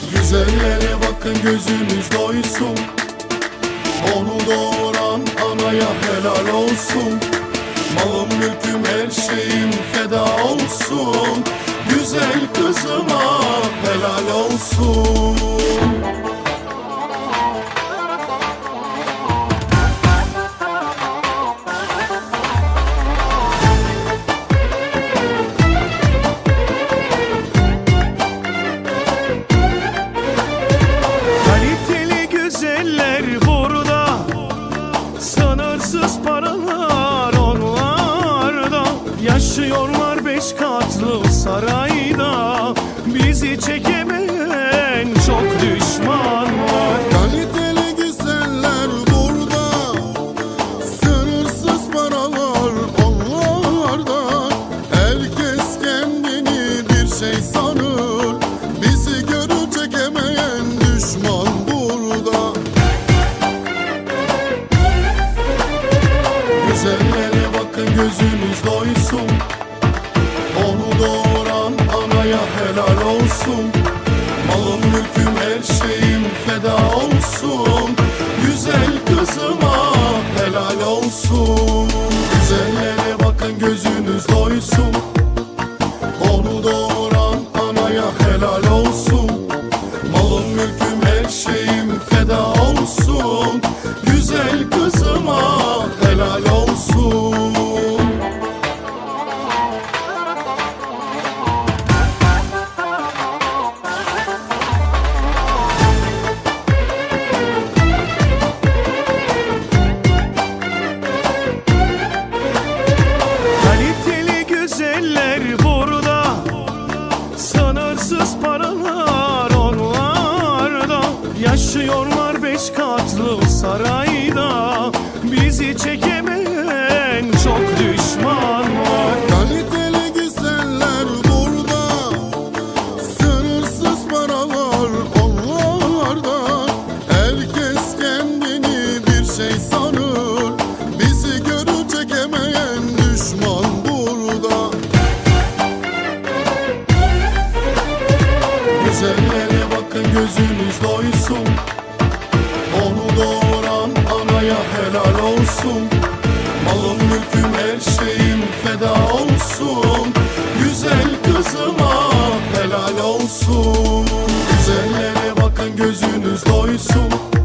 Güzellere bakın gözünüz doysun. Onu doğuran anaya helal olsun. Malım mülküm her şeyim feda olsun. Güzel kızıma helal olsun güzeller burada Sınırsız paralar onlarda. Yaşıyorlar beş katlı sarayda Bizi çekemeyen bakın gözünüz doysun. Onu doğuran anaya helal olsun. Malım mülküm her şeyim feda olsun. Güzel kızıma helal olsun. Güzellere bakın gözünüz doysun Sınırsız paralar onlarda. Yaşıyorlar beş katlı sarayda. Bizi çekemeyen çok düşman var. Kaliteli güzeller burada. Sınırsız paralar onlarda. Herkes kendini bir şey sanır. Bizi görür çekemeyen bakın gözünüz doysun. Onu doğuran anaya helal olsun. Malım mülküm her şeyim feda olsun. Güzel kızıma helal olsun. Güzellere bakın gözünüz doysun